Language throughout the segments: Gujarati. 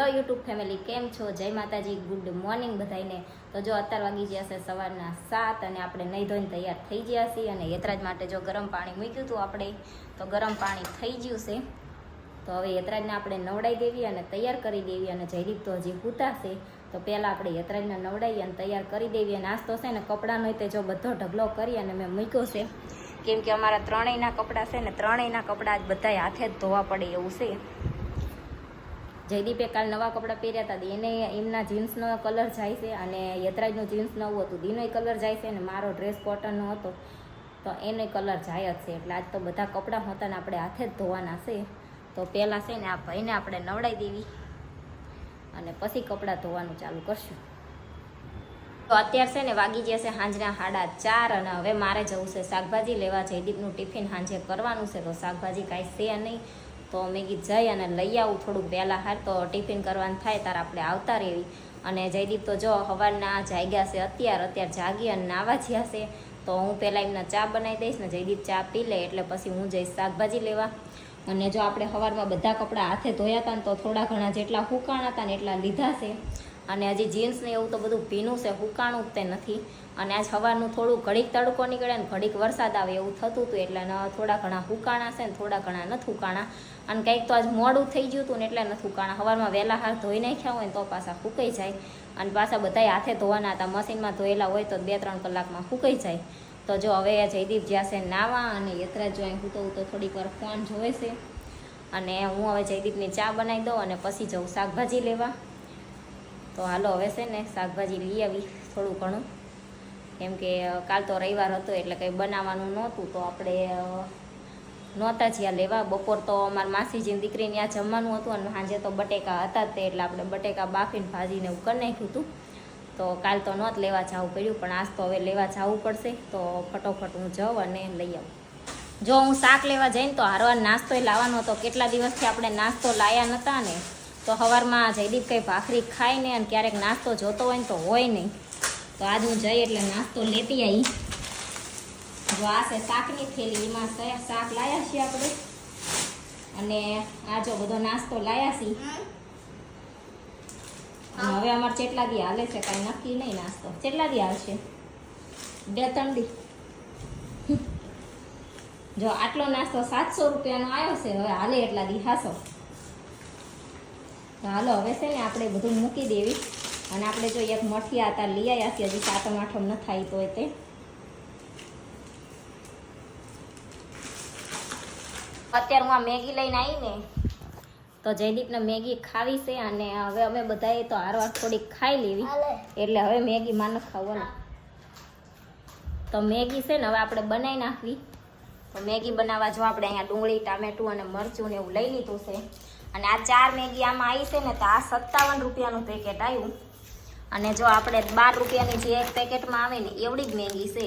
હેલો યુટ્યુબ ફેમિલી, કેમ છો? જય માતાજી, ગુડ મોર્નિંગ બધાને તો જો અત્યાર વાગી ગયા છે સવારના સાત અને આપણે નહીં ધોઈને તૈયાર થઈ ગયા છીએ અને યતરાજ માટે જો ગરમ પાણી મૂક્યું હતું આપણે, તો ગરમ પાણી થઈ ગયું છે. તો હવે યતરાજને આપણે નવડાવી દેવી અને તૈયાર કરી દેવી અને જયદીપ તો હજી છે. તો પહેલાં આપણે યતરાજને નવડાવી અને તૈયાર કરી દેવી અને નાસ્તો છે ને કપડાનો તે જો બધો ઢગલો કરી અને મેં મૂક્યો છે. કેમ કે અમારા ત્રણેયના કપડાં છે ને ત્રણેયના કપડાં આજ બધાય હાથે જ ધોવા પડે એવું છે. જયદીપે કાલ નવા કપડાં પહેર્યા હતા. એને એમના જીન્સનો કલર જાય છે અને યતરાજનું જીન્સ નવું હતું. દીનોય કલર જાય છે અને મારો ડ્રેસ કોટનનો હતો. તો એનો કલર જાય જ છે. એટલે આજ તો બધા કપડાં હોતા ને આપણે હાથે જ ધોવાના છે. તો પહેલાં છે ને આ ભાઈને આપણે નવડાવી દેવી અને પછી કપડાં ધોવાનું ચાલુ કરશું. તો અત્યારે છે ને વાગી જશે સાંજના સાડા ચાર અને હવે મારે જવું છે શાકભાજી લેવા. જયદીપનું ટિફિન સાંજે કરવાનું છે. તો શાકભાજી કાંઈ છે નહીં. તો મેં કીધું જઈ અને લઈ આવું થોડુંક વહેલા હાર તો ટિફિન કરવાનું થાય ત્યારે આપણે આવતા રહેવી અને જયદીપ તો જો સવારના જાગ્યા છે, અત્યારે અત્યારે જાગી અને નાવા જ્યા છે, તો હું પહેલાં એમને ચા બનાવી દઈશ ને જયદીપ ચા પી લે એટલે પછી હું જઈશ શાકભાજી લેવા. અને જો આપણે સવારમાં બધા કપડાં હાથે ધોયા હતા ને તો થોડા ઘણા જેટલા હુકાણા હતા ને એટલા લીધા છે. અને હજી જીન્સ ને એવું તો બધું ભીનું છે, હુકાણું તે નથી. અને આજ સવારનું થોડું ઘડીક તડકો નીકળે ને ઘડીક વરસાદ આવે એવું થતું હતું, એટલે થોડા ઘણા હુકાણા છે ને થોડા ઘણા નથી હુકાણા. અને કંઈક તો આજ મોડું થઈ ગયું હતું ને એટલે નથી હુકાણા. સવારમાં વહેલા હાર ધોઈ નાખ્યા હોય ને તો પાછા ફૂકાઈ જાય. અને પાછા બધાય હાથે ધોવાના હતા, મશીનમાં ધોયેલા હોય તો બે ત્રણ કલાકમાં ફૂકાઈ જાય. તો જો હવે જયદીપ જ્યાં છે નાવા અને યતરાજ જો હું તો તો થોડીક વાર ફોન જોવે છે. અને હું હવે જયદીપની ચા બનાવી દઉં અને પછી જઉં શાકભાજી લેવા. તો હાલો, હવે છે ને શાકભાજી લઈ આવી થોડું ઘણું. કેમ કે કાલ તો રવિવાર હતો એટલે કંઈ બનાવવાનું નહોતું, તો આપણે નહોતા જ્યાં લેવા. બપોર તો અમારા માસીજીની દીકરીને ત્યાં જમવાનું હતું અને સાંજે તો બટેકા હતા તે, એટલે આપણે બટેકા બાફીને ભાજીને એવું કરી નાખ્યું હતું. તો કાલ તો નહોત લેવા જવું પડ્યું, પણ આજ તો હવે લેવા જવું પડશે. તો ફટોફટ હું જાઉં અને લઈ આવું. જો હું શાક લેવા જઈને તો હારવાર નાસ્તો લાવવાનો હતો. કેટલા દિવસથી આપણે નાસ્તો લાયા નહોતા ને તો સવારમાં જયદીપ કંઈ ભાખરી ખાય ને અને ક્યારેક નાસ્તો જોતો હોય ને તો હોય નહીં. તો આજ હું જઈ એટલે નાસ્તો લેતી આવી જો આ છે શાકની થેલી, એમાં શાક લાયા છીએ આપણે. અને આ જો બધો નાસ્તો લાયા છીએ. અને હવે અમારે ચેટલા દી હાલે છે કાંઈ નક્કી નહીં નાસ્તો. ચેટલા દી હાલશે? બે, ત્રણ દી. જો આટલો નાસ્તો સાતસો રૂપિયાનો આવ્યો છે, હવે હાલે એટલા દી હાસો. હાલો હવે છે ને આપણે બધું મૂકી દેવી. અને આપણે જો એક મઠિયા હતા લઈ આવ્યા છીએ હજી સાતમ આઠમ ન થાય તો તે. અત્યારે હું આ મેગી લઈને આવીને તો જયદીપને મેગી ખાવી છે અને હવે અમે બધાએ તો હારવાર થોડીક ખાઈ લેવી. એટલે હવે મેગી માં ન ખાવાનું. તો મેગી છે ને હવે આપણે બનાવી નાખવી. તો મેગી બનાવવા જો આપણે અહીંયા ડુંગળી ટામેટું અને મરચું ને એવું લઈ લીધું છે. અને આ ચાર મેગી આમાં આવી છે ને તો આ સત્તાવન રૂપિયાનું પેકેટ આવ્યું અને જો આપણે બાર રૂપિયાની જે એક પેકેટમાં આવે ને એવડી જ મેગી છે.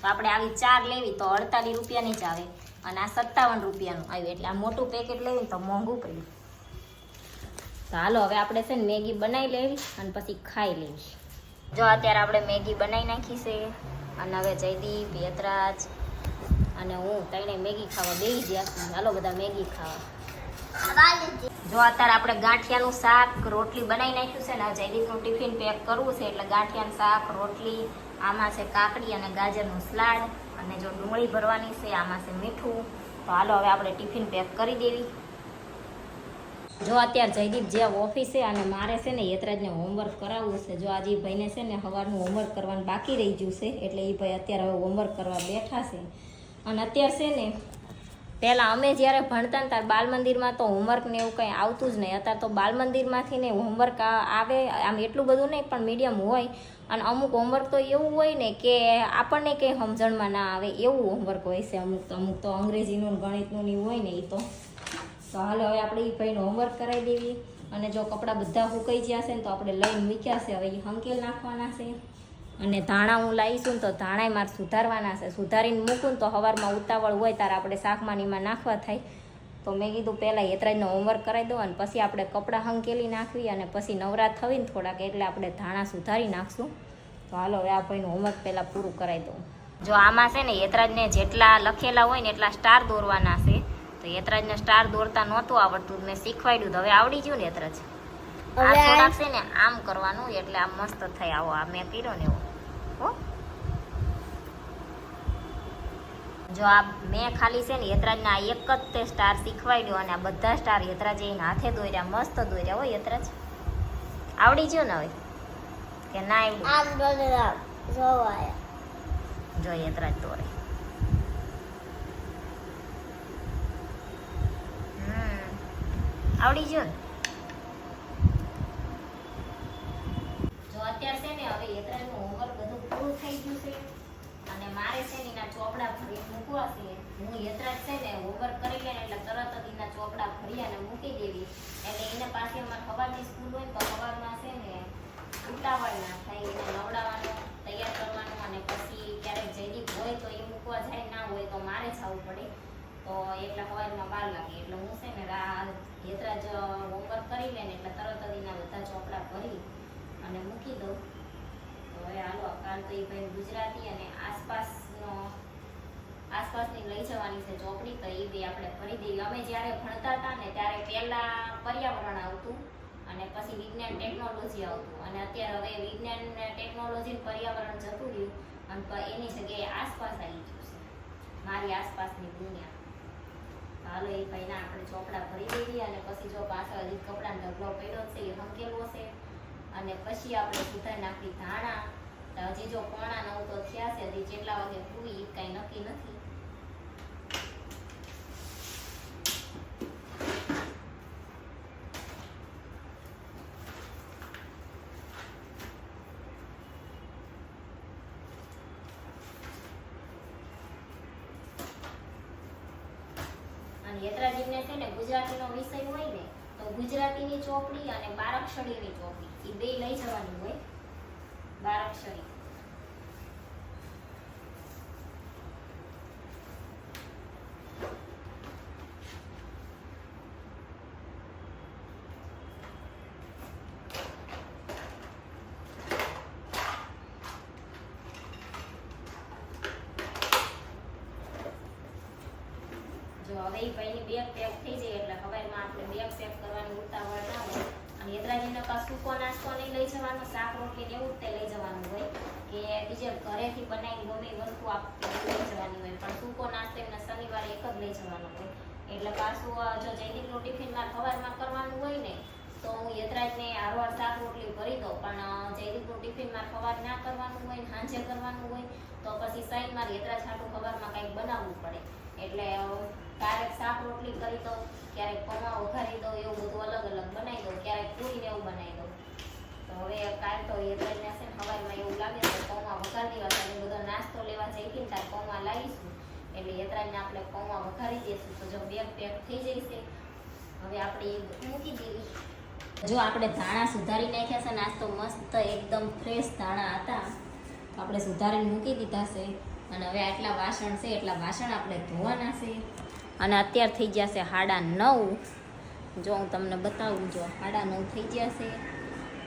તો આપણે આવી ચાર લેવી તો અડતાલીસ રૂપિયાની જ આવે. અને આ સત્તાવન રૂપિયાનું આવ્યું. એટલે આ મોટું પેકેટ લેવી તો મોંઘું પડ્યું તો હાલો, હવે આપણે છે ને મેગી બનાવી લેવી અને પછી ખાઈ લેવી. જો અત્યારે આપણે મેગી બનાવી નાખી છે. અને હવે જયદીપ, યતરાજ અને હું ત્રણે મેગી ખાવા બેસી ગયા. હાલો, બધા મેગી ખાવા. જો અત્યારે આપણે ગાંઠિયાનું શાક રોટલી બનાવી નાખ્યું છે ને આ જયદીપનું ટિફિન પેક કરવું છે, એટલે ગાંઠિયાનું શાક, રોટલી, આમાં છે કાકડી અને ગાજરનું સલાડ, અને જો ડુંગળી ભરવાની છે, આમાં છે મીઠું. તો હાલો હવે આપણે ટિફિન પેક કરી દેવી. જો અત્યારે જયદીપ જે ઓફિસે અને મારે છે ને યતરાજને હોમવર્ક કરાવવું છે, જો આજે ભાઈને છે ને સવારનું હોમવર્ક કરવાનું બાકી રહી ગયું છે, એટલે એ ભાઈ અત્યારે હવે હોમવર્ક કરવા બેઠા છે. અને અત્યારે છે ને પહેલાં અમે જ્યારે ભણતા ને ત્યારે બાલ મંદિરમાં તો હોમવર્ક ને એવું કંઈ આવતું જ નહીં. અત્યારે તો બાલ મંદિરમાંથી ને હોમવર્ક આવે, આમ એટલું બધું નહીં, પણ મીડિયમ હોય. અને અમુક હોમવર્ક તો એવું હોય ને કે આપણને કંઈ સમજણમાં ના આવે, એવું હોમવર્ક હોય છે અમુક અમુક તો અંગ્રેજીનું ગણિતનું ને હોય ને એ તો. તો હાલ, હવે આપણે એ ભાઈનું હોમવર્ક કરાવી દેવી. અને જો કપડાં બધા સુકાઈ ગયા છે ને તો આપણે લઈને મૂક્યા છે. હવે એ હંકેલ નાખવાના છે. અને ધાણા હું લાવીશું ને તો ધાણાય મારે સુધારવાના છે. સુધારીને મૂકું ને તો સવારમાં ઉતાવળ હોય ત્યારે આપણે શાકમાનીમાં નાખવા થાય. તો મેં કીધું પહેલાં યતરાજનો હોમવર્ક કરાવી દો અને પછી આપણે કપડાં હંકેલી નાખવી અને પછી નવરા થવીને થોડાક એટલે આપણે ધાણા સુધારી નાખશું. તો હાલો હવે આ ભાઈનું હોમવર્ક પહેલાં પૂરું કરાવી દઉં. જો આમાં છે ને યતરાજને જેટલા લખેલા હોય ને એટલા સ્ટાર દોરવાના છે. તો યતરાજને સ્ટાર દોરતા નહોતું આવડતું મેં શીખવાડ્યું. તો હવે આવડી ગયું ને યતરાજ? આ થોડાક છે ને આમ કરવાનું એટલે આમ મસ્ત થાય આવો આ મેં કર્યો ને એવો હો જો આ મેં ખાલી છે ને યતરાજના આ એક જ તે સ્ટાર શીખવાડ્યો અને આ બધા સ્ટાર યતરાજ એને હાથે દોર્યા મસ્ત દોર્યા હોય યતરાજ. આવડી ગયું ને હવે? કે ના આવડ્યું? જો યતરાજ દોરે. આવડી ગયું ને? જો અત્યારે છે ને હવે યતરાજનું હોમવર્ક બધું પૂરું થઈ ગયું છે અને મારે છે ને એના ચોપડા ભરી મૂકવા છે. હું યતરાજ છે ને કરી લેને એટલે તરત જ એના ચોપડા ભરી અને મૂકી દેવી. એટલે એને પાછી અમારે સવારની સ્કૂલ હોય તો સવારમાં છે ને ઉતાવળ ના થાય, એને નવડાવવાનું, તૈયાર કરવાનું અને પછી ક્યારેક જયદીપ હોય તો એ મૂકવા જાય, ના હોય તો મારે જવું પડે. તો એટલે સવારમાં બાર લાગે એટલે હું છે ને યતરાજ હોમવર્ક કરી લે ને એટલે તરત જ એના બધા ચોપડા ભરી અને મૂકી દઉં. તો હવે હાલો, કાલ તો એ ભાઈ ગુજરાતી અને આસપાસનો આસપાસની લઈ જવાની છે ચોપડી તો એ આપણે ભરી દઈએ. અમે જ્યારે ભણતા હતા ને ત્યારે પહેલાં પર્યાવરણ આવતું અને પછી વિજ્ઞાન ટેકનોલોજી આવતું. અને અત્યારે હવે વિજ્ઞાન ને ટેકનોલોજી પર્યાવરણ જતું રહ્યું. અને એની જગ્યાએ આસપાસ આવી ગયું છે. મારી આસપાસની દુનિયા. હાલો એ ભાઈના આપણે ચોપડા ભરી દઈએ અને પછી જો પાછળ હજી કપડાનો ઢગલો પડ્યો છે એ હંકેલો છે. અને પછી આપણે સુધારી નાખી ધાણા. હજી જો પોણા નવ તો થયા છે, હજી જેટલા વાગે પૂરી કાંઈ નક્કી નથી. અને યત્રાજીને છે ને ગુજરાતીનો વિષય હોય ને, તો ગુજરાતીની ચોપડી અને બારાક્ષરીની ચોપડી એ બે લઈ જવાની હોય બારાક્ષરી જો હવે ભાઈ ભાઈની બેગ પેક થઈ જાય એટલે હવારમાં આપણે બેગ પેક કરવાની ઉતાવળ ના હોય. અને યદરાજીને પાસ સૂકો નાસ્તો નહીં લઈ જવાનો, શાક, રોટલી ને એવું જ લઈ જવાનું હોય કે બીજે ઘરેથી બનાવી ગમે વસ્તુ આપણે લઈ જવાની હોય. પણ સૂકો નાસ્તો એમને શનિવારે એક જ લઈ જવાનો હોય. એટલે પાછું જો જયદીપનું ટિફિનમાં સવારમાં કરવાનું હોય ને, તો હું યદરાજને હારવાર શાક, રોટલી ભરી દઉં. પણ જયદીપનું ટિફિનમાં સવાર ના કરવાનું હોય ને સાંજે કરવાનું હોય, તો પછી સાઈનમાં યદરાજ હાટું સવારમાં કંઈક બનાવવું પડે. એટલે શાક રોટલી કરી દઉં, ક્યારેક પૌવા વઘારી દઉં, એવું બધું અલગ અલગ બનાવી દઉં, ક્યારેક પૂરી ને એવું બનાવી દઉં. તો હવે કાલ તો એ કરીને છે સવારમાં એવું લાગે તો પૌવા વઘારી દેવા તો અમે બધો નાસ્તો લેવા જઈ ગઈ ત્યારે પૌવા લાવીશું. એટલે યતરાજને આપણે પૌવા વઘારી દઈશું તો જો બેગ પેક થઈ જશે હવે આપણે એ મૂકી દેવી. જો આપણે ધાણા સુધારી નાખ્યા છે, નાસ્તો મસ્ત એકદમ ફ્રેશ ધાણા હતા, તો આપણે સુધારીને મૂકી દીધા છે. અને હવે આટલા વાસણ છે, એટલા વાસણ આપણે ધોવાના છે. અને અત્યાર થઈ ગયા છે સાડા નવ. જો હું તમને બતાવું, જો સાડા નવ થઈ ગયા છે.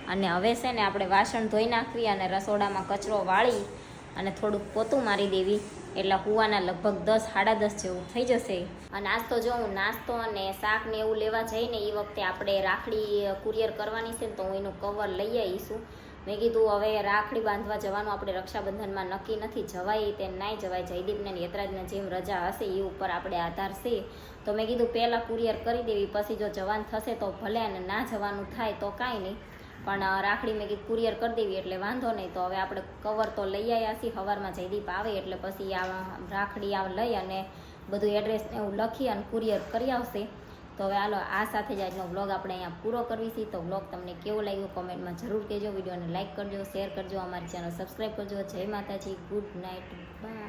અને હવે છે ને આપણે વાસણ ધોઈ નાખવી અને રસોડામાં કચરો વાળી અને થોડુંક પોતું મારી દેવી. એટલે હુવાના લગભગ દસ, સાડા દસ જેવું થઈ જશે. અને આજ તો જો હું નાસ્તો અને શાક ને એવું લેવા જઈને એ વખતે આપણે રાખડી કુરિયર કરવાની છે ને તો હું એનું કવર લઈ આવીશું. મેં કીધું, હવે રાખડી બાંધવા જવાનું આપણે રક્ષાબંધનમાં નક્કી નથી. જવાય તે નાઈ જવાય. જયદીપને યતરાજને જેમ રજા હશે એ ઉપર આપણે આધાર છે. તો મેં કીધું, પહેલાં કુરિયર કરી દેવી. પછી જો જવાન થશે તો ભલે અને ના જવાનું થાય તો કાંઈ નહીં. પણ રાખડી મેં કીધું, કુરિયર કરી દેવી એટલે વાંધો નહીં. તો હવે આપણે કવર તો લઈ આવ્યા છીએ. સવારમાં જયદીપ આવે એટલે પછી આ રાખડી આ લઈ અને બધું એડ્રેસ એવું લખી અને કુરિયર કરી આવશે. તો હવે હાલો, આ સાથે જ આજનો વ્લોગ આપણે અહીંયા પૂરો કરવી છે. તો વ્લોગ તમને કેવો લાગ્યો કોમેન્ટમાં જરૂર કહેજો. વિડીયોને લાઇક કરજો શેર કરજો, અમારી ચેનલ સબસ્ક્રાઈબ કરજો. જય માતાજી ગુડ નાઇટ બાય